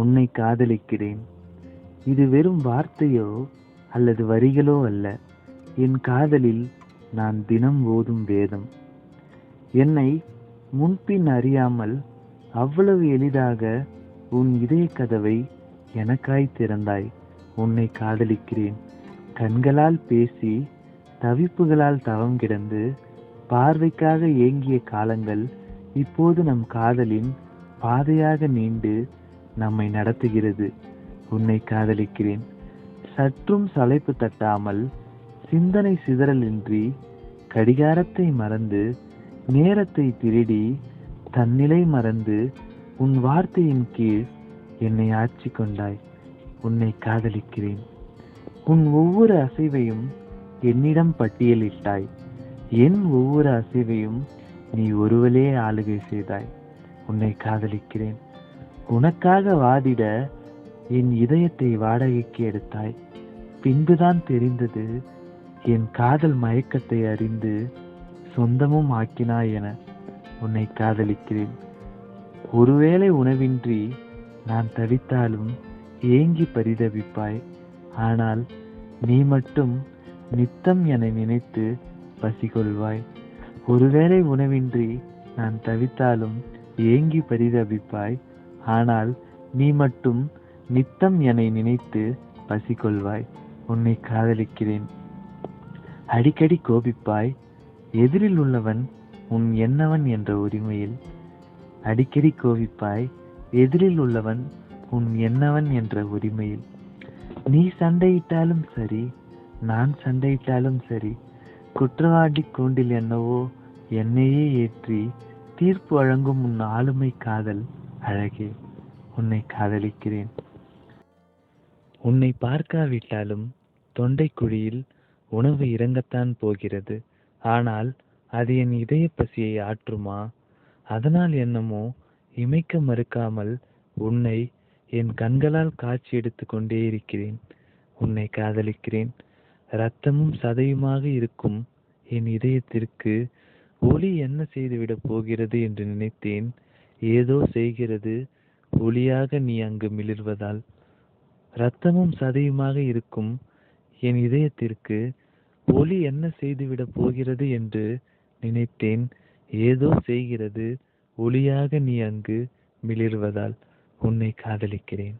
உன்னை காதலிக்கிறேன். இது வெறும் வார்த்தையோ அல்லது வரிகளோ அல்ல. என் காதலில் நான் தினம் ஓதும் வேதம். என்னை முன்பின் அறியாமல் அவ்வளவு எளிதாக உன் இதய கதவை எனக்காய் திறந்தாய். உன்னை காதலிக்கிறேன். கண்களால் பேசி தவிப்புகளால் தவம் கிடந்து பார்வைக்காக ஏங்கிய காலங்கள் இப்போது நம் காதலின் பாதையாக நீண்டு நம்மை நடத்துகிறது. உன்னை காதலிக்கிறேன். சற்றும் சளைப்பு தட்டாமல் சிந்தனை சிதறலின்றி கடிகாரத்தை மறந்து நேரத்தை திருடி தன்னிலை மறந்து உன் வார்த்தையின் கீழ் என்னை ஆட்சி கொண்டாய். உன்னை காதலிக்கிறேன். உன் ஒவ்வொரு அசைவையும் என்னிடம் பட்டியலிட்டாய். என் ஒவ்வொரு அசைவையும் நீ ஒருவலே ஆளுகை செய்தாய். உன்னை காதலிக்கிறேன். உனக்காக வாதிட என் இதயத்தை வாடகைக்கு எடுத்தாய். பின்புதான் தெரிந்தது என் காதல் மயக்கத்தை அறிந்து சொந்தமும் ஆக்கினாய் என உன்னை காதலிக்கிறேன். ஒருவேளை உணவின்றி நான் தவித்தாலும் ஏங்கி பரிதவிப்பாய். ஆனால் நீ மட்டும் நித்தம் என நினைத்து பசிகொள்வாய். ஒருவேளை உணவின்றி நான் தவித்தாலும் ஏங்கி பரிதவிப்பாய். ஆனால் நீ மட்டும் நித்தம் என்னை நினைத்து பசிகொள்வாய். உன்னை காதலிக்கிறேன். அடிக்கடி கோபிப்பாய். எதிரில் உள்ளவன் உன் என்னவன் என்ற உரிமையில் அடிக்கடி கோபிப்பாய். எதிரில் உள்ளவன் உன் என்னவன் என்ற உரிமையில். நீ சண்டையிட்டாலும் சரி நான் சண்டையிட்டாலும் சரி குற்றவாளி கூண்டில் என்னவோ என்னையே ஏற்றி தீர்ப்பு வழங்கும் உன் ஆளுமை காதல் அழகே உன்னை காதலிக்கிறேன். உன்னை பார்க்காவிட்டாலும் தொண்டை குழியில் உணவு இறங்கத்தான் போகிறது. ஆனால் அது என் இதய பசியை ஆற்றுமா? அதனால் என்னமோ இமைக்க மறுக்காமல் உன்னை என் கண்களால் காட்சி எடுத்து கொண்டே இருக்கிறேன். உன்னை காதலிக்கிறேன். இரத்தமும் சதையுமாக இருக்கும் என் இதயத்திற்கு ஒளி என்ன செய்துவிடப் போகிறது என்று நினைத்தேன். ஏதோ செய்கிறது. ஒளியாக நீ அங்கு மிளிர்வதால் இரத்தமும் சதையுமாக இருக்கும். என் இதயத்திற்கு ஒளி என்ன செய்துவிடப் போகிறது என்று நினைத்தேன். ஏதோ செய்கிறது. ஒளியாக நீ அங்கு மிளிர்வதால் உன்னை காதலிக்கிறேன்.